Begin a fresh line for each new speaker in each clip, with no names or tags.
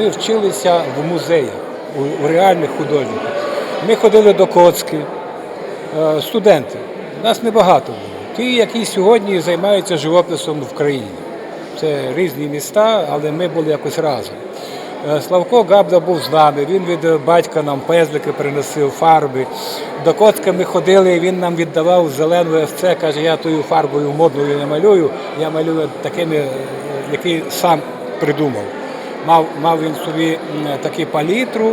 ми вчилися в музеях, у, реальних художників. Ми ходили до Коцки, е, студенти. Нас небагато було. Ті, які сьогодні займаються живописом в країні. Це різні міста, але ми були якось разом. Е, Славко Габда був з нами, він від батька нам пезлики приносив, фарби. До Коцка ми ходили, він нам віддавав зелену ФЦ, каже, я тою фарбою модною не малюю, я малюю такими, е, які сам придумав. Мав, мав він собі таку палітру,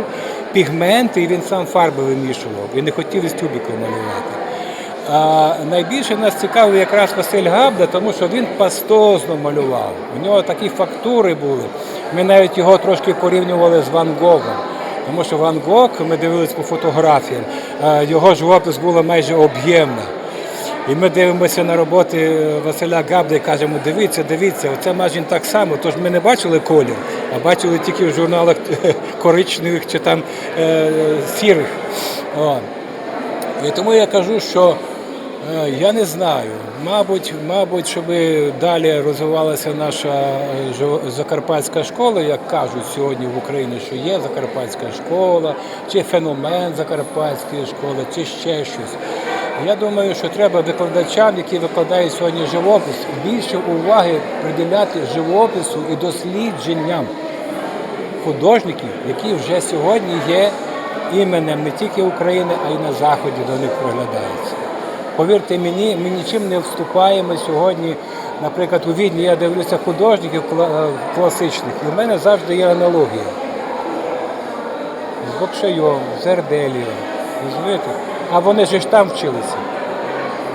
пігменти, і він сам фарби вимішував. І не хотів із тюбиків малювати. А найбільше нас цікавив якраз Василь Габда, тому що він пастозно малював. У нього такі фактури були. Ми навіть його трошки порівнювали з Ван Гогом. Тому що Ван Гог, ми дивились по фотографіям, е, його живопис було майже об'ємний. І ми дивимося на роботи Василя Габда і кажемо, дивіться, дивіться, оце майже так само. Тож ми не бачили колір, а бачили тільки в журналах коричневих чи там е, сірих. О. І тому я кажу, що е, я не знаю. Мабуть, мабуть, щоб далі розвивалася наша е, закарпатська школа, як кажуть сьогодні в Україні, що є закарпатська школа, чи феномен закарпатської школи, чи ще щось. Я думаю, що треба викладачам, які викладають сьогодні живопис, більше уваги приділяти живопису і дослідженням художників, які вже сьогодні є іменем не тільки України, а й на Заході до них проглядаються. Повірте мені, ми нічим не вступаємо сьогодні. Наприклад, у Відні я дивлюся художників е, класичних, і в мене завжди є аналогія. З Бокшайом, з Ерделієм, розумієте? А вони ж там вчилися.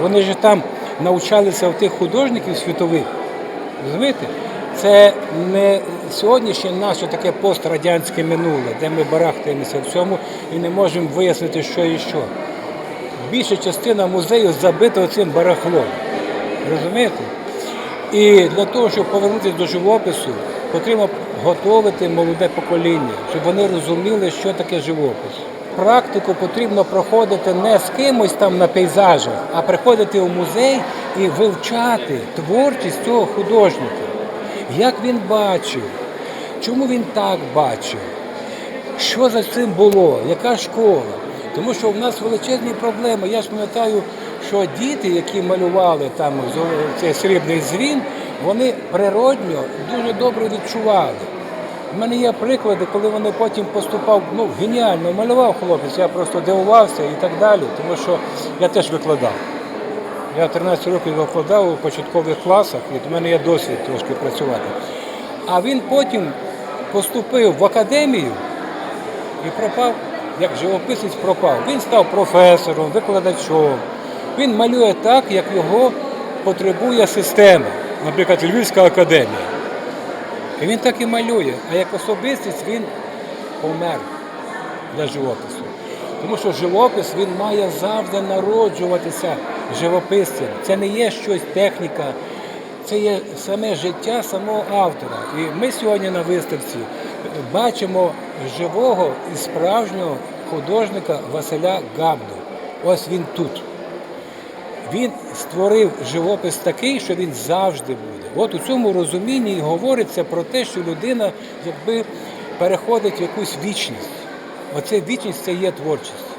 Вони ж там навчалися у тих художників світових. Розумієте? Це не сьогоднішнє наше таке пострадянське минуле, де ми барахтаємося в цьому і не можемо вияснити, що і що. Більша частина музею забита цим барахлом. Розумієте? І для того, щоб повернутися до живопису, потрібно готувати молоде покоління, щоб вони розуміли, що таке живопис. Практику потрібно проходити не з кимось там на пейзажах, а приходити в музей і вивчати творчість цього художника. Як він бачив, чому він так бачив, що за цим було, яка школа. Тому що в нас величезні проблеми. Я ж пам'ятаю, що діти, які малювали там цей срібний дзвін, вони природньо дуже добре відчували. У мене є приклади, коли вони потім поступав, ну, геніально малював хлопець, я просто дивувався і так далі, тому що я теж викладав. Я 13 років викладав у початкових класах, і в мене є досвід трошки працювати. А він потім поступив в академію і пропав, як живописець пропав. Він став професором, викладачом. Він малює так, як його потребує система, наприклад, Львівська академія. І він так і малює, а як особистість він помер для живопису. Тому що живопис він має завжди народжуватися живописцем. Це не є щось техніка, це є саме життя самого автора. І ми сьогодні на виставці бачимо живого і справжнього художника Василя Габду. Ось він тут. Він створив живопис такий, що він завжди буде. От у цьому розумінні і говориться про те, що людина якби переходить в якусь вічність. Оце вічність це є творчість.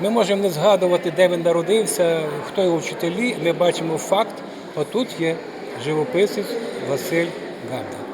Ми можемо не згадувати, де він народився, хто його вчителі. Ми бачимо факт, отут є живописець Василь Габда.